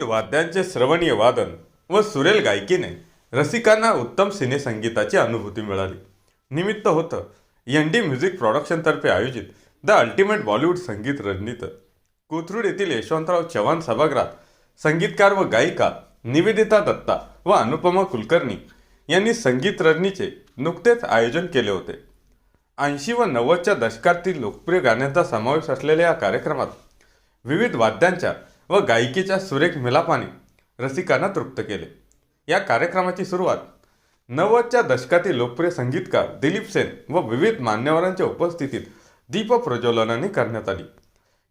विविध वाद्यांचे श्रवणीय वादन व सुरेल गायकीने रसिकांना उत्तम सिनेसंगीताची अनुभूती मिळाली. निमित्त होतं एन डी म्युझिक प्रॉडक्शनतर्फे आयोजित द अल्टिमेट बॉलिवूड संगीत रणनीत. कोथरूड येथील यशवंतराव चव्हाण सभागृहात संगीतकार व गायिका निवेदिता दत्ता व अनुपमा कुलकर्णी यांनी संगीत रणनीचे नुकतेच आयोजन केले होते. ऐंशी व नव्वदच्या दशकातील लोकप्रिय गाण्यांचा समावेश असलेल्या या कार्यक्रमात विविध वाद्यांच्या व गायिकेच्या सुरेख मिलापाने रसिकांना तृप्त केले. या कार्यक्रमाची सुरुवात नव्वदच्या दशकातील लोकप्रिय संगीतकार दिलीप सेन व विविध मान्यवरांच्या उपस्थितीत दीप प्रज्वलनाने करण्यात आली.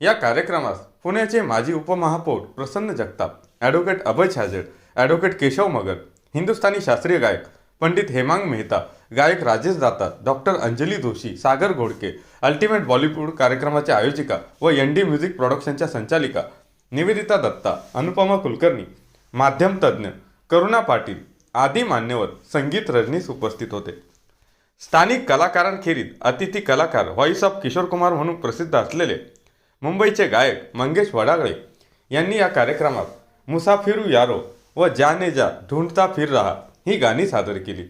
या कार्यक्रमास पुण्याचे माजी उपमहापौर प्रसन्न जगताप ॲडव्होकेट अभय छाजेड ॲडव्होकेट केशव मगर हिंदुस्थानी शास्त्रीय गायक पंडित हेमांग मेहता गायक Rajesh Data doctor Anjali Joshi Sagar Ghodke ultimate Bollywood कार्यक्रमाच्या आयोजिका व एन डी म्युझिक प्रोडक्शनच्या संचालिका निवेदिता दत्ता अनुपमा कुलकर्णी माध्यम तज्ज्ञ करुणा पाटील आदी मान्यवर संगीत रजनीस उपस्थित होते. स्थानिक कलाकारांखेरीज अतिथी कलाकार व्हॉइस ऑफ किशोर कुमार म्हणून प्रसिद्ध असलेले मुंबईचे गायक मंगेश वडागळे यांनी या कार्यक्रमात मुसाफिरू यारो व जाने जा ढूंढता फिर रहा ही गाणी सादर केली.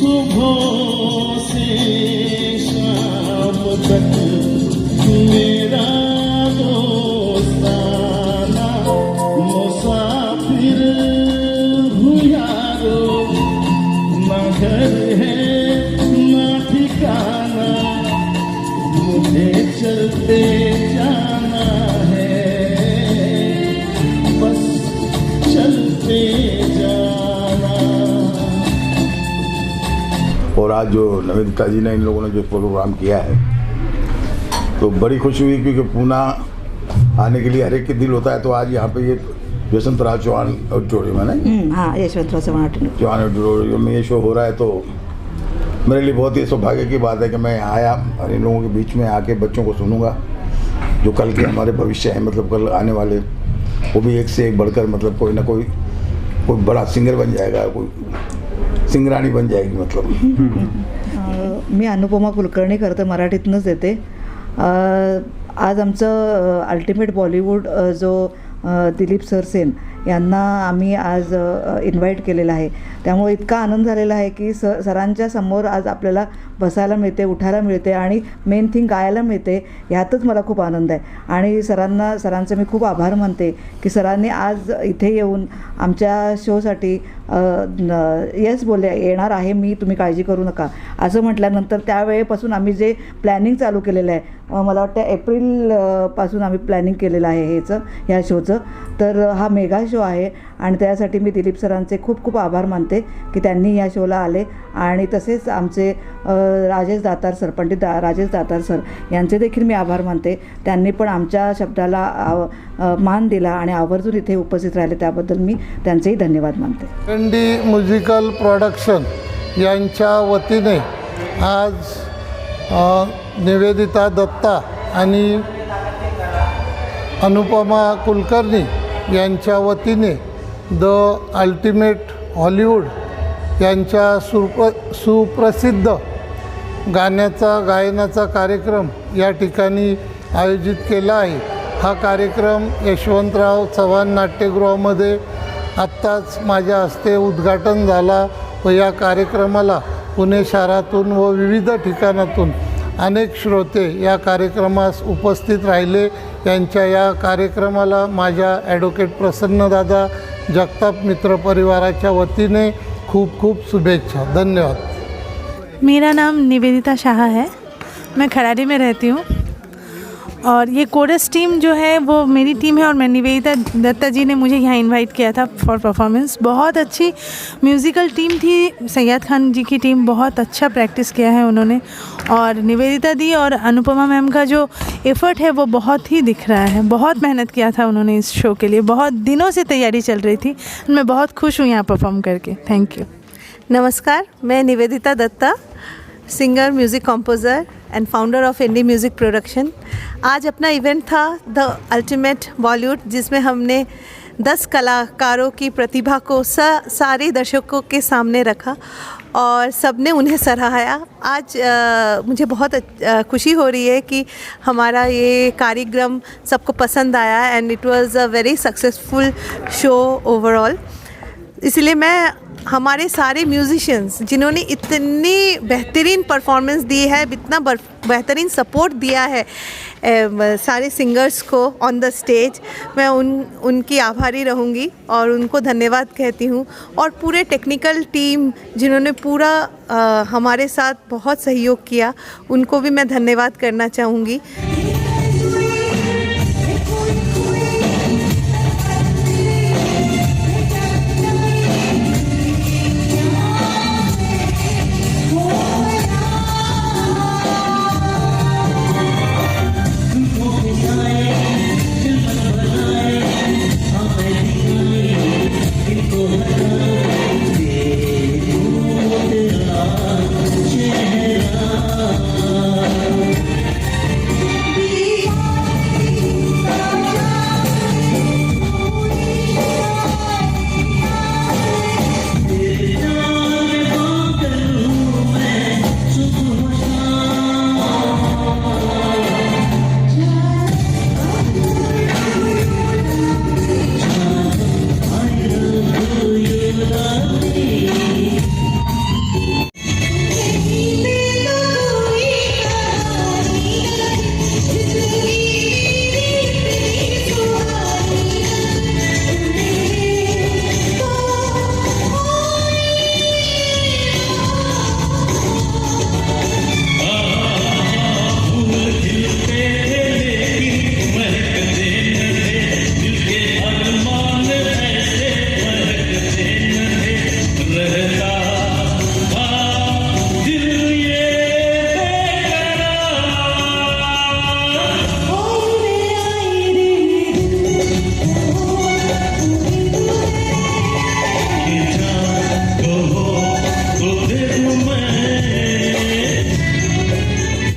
Subho se sham घर है न ठिकाना मुझे चलते जाना है। बस चलते और आज जो नवेदिता जी ने इन लोगों ने जो प्रोग्राम किया है तो बड़ी खुशी हुई क्योंकि पूना आने के लिए हर एक के दिल होता है तो आज यहाँ पे ये यशवंतराव चौहान ऑडिटोरियम है ना? हम्म, हाँ यशवंतराव चव्हाण. चौहान ऑडिटोरियम। में ये शो हो रहा है तो मेरे लिए बहुत ही सौभाग्य की बात है कि मैं यहाँ आया और इन लोगों के बीच में आके बच्चों को सुनूंगा जो कल के हमारे भविष्य है मतलब कल आने वाले वो भी एक से एक बढ़कर मतलब कोई ना कोई कोई बड़ा सिंगर बन जाएगा कोई सिंगराणी बन जाएगी मतलब। अ, मी अनुपमा कुलकर्णी खरं तर मराठीतूनच येते. अ, आज आमचं अल्टिमेट बॉलिवूड अ, जो दिलीप सरसेन. यांना आम्ही आज इन्व्हाइट केलेलं आहे. त्यामुळे इतका आनंद झालेला आहे की स सरांच्या समोर आज आपल्याला बसायला मिळते उठायला मिळते आणि मेन थिंग गायला मिळते ह्यातच मला खूप आनंद आहे. आणि सरांना सरांचे मी खूप आभार मानते की सरांनी आज इथे येऊन आमच्या शोसाठी येस बोलले येणार आहे मी तुम्ही काळजी करू नका. असं म्हटल्यानंतर त्यावेळेपासून आम्ही जे प्लॅनिंग चालू केलेलं आहे मला वाटतं एप्रिलपासून आम्ही प्लॅनिंग केलेलं आहे ह्याचं ह्या शोचं. तर हा मेगा शो आहे आणि त्यासाठी मी दिलीप सरांचे खूप खूप आभार मानते की त्यांनी या शोला आले आणि तसेच आमचे राजेश दातार सर पंडित दा राजेश दातार सर यांचे देखील मी आभार मानते. त्यांनी पण आमच्या शब्दाला आव- मान दिला आणि आवर्जून इथे उपस्थित राहिले त्याबद्दल मी त्यांचेही धन्यवाद मानते. डी म्युझिकल प्रॉडक्शन यांच्या वतीने आज निवेदिता दत्ता आणि अनुपमा कुलकर्णी यांच्या वतीने द अल्टिमेट हॉलिवूड यांच्या सुप्र सुप्रसिद्ध गाण्याचा गायनाचा कार्यक्रम या ठिकाणी आयोजित केला आहे. हा कार्यक्रम यशवंतराव चव्हाण नाट्यगृहामध्ये आत्ताच माझ्या हस्ते उद्घाटन झाला व या कार्यक्रमाला पुणे शहरातून व विविध ठिकाणातून अनेक श्रोते या कार्यक्रमास उपस्थित राहिले. यांच्या या कार्यक्रमाला माझ्या ॲडव्होकेट प्रसन्नदादा जगताप मित्र परिवाराच्या वतीने खूप खूप शुभेच्छा. धन्यवाद. मेरा नाम निवेदिता शाह है. मैं खरारी में रहती हूँ. और ये कोरस टीम जो है, वो मेरी टीम है और मैं निवेदिता दत्ता जी ने मुझे यहाँ इनवाइट किया था फॉर परफॉर्मेंस बहुत अच्छी म्यूज़िकल टीम थी, सैयद खान जी की टीम बहुत अच्छा प्रैक्टिस किया है उन्होंने. और निवेदिता दी और अनुपमा मैम का जो एफ़र्ट है, वो बहुत ही दिख रहा है. बहुत मेहनत किया था उन्होंने इस शो के लिए. बहुत दिनों से तैयारी चल रही थी. मैं बहुत खुश हूँ यहाँ परफॉर्म करके. थैंक यू नमस्कार, मैं Nivedita Dutta singer music composer and founder of indie music production आज अपना इवेंट था द अल्टीमेट बॉलीवुड जिसमें हमने दस कलाकारों की प्रतिभा को सा, सारे दर्शकों के सामने रखा और सबने उन्हें सराहाया आज अ, मुझे बहुत अ, खुशी हो रही है कि हमारा ये कार्यक्रम सबको पसंद आया and it was a very successful show overall इसलिए मैं हमारे सारे म्यूजिशियंस जिन्होंने इतनी बेहतरीन परफॉर्मेंस दी है इतना बेहतरीन सपोर्ट दिया है एम, सारे सिंगर्स को ऑन द स्टेज मैं उन उनकी आभारी रहूँगी और उनको धन्यवाद कहती हूँ। और पूरे टेक्निकल टीम जिन्होंने पूरा अ, हमारे साथ बहुत सहयोग किया उनको भी मैं धन्यवाद करना चाहूँगी।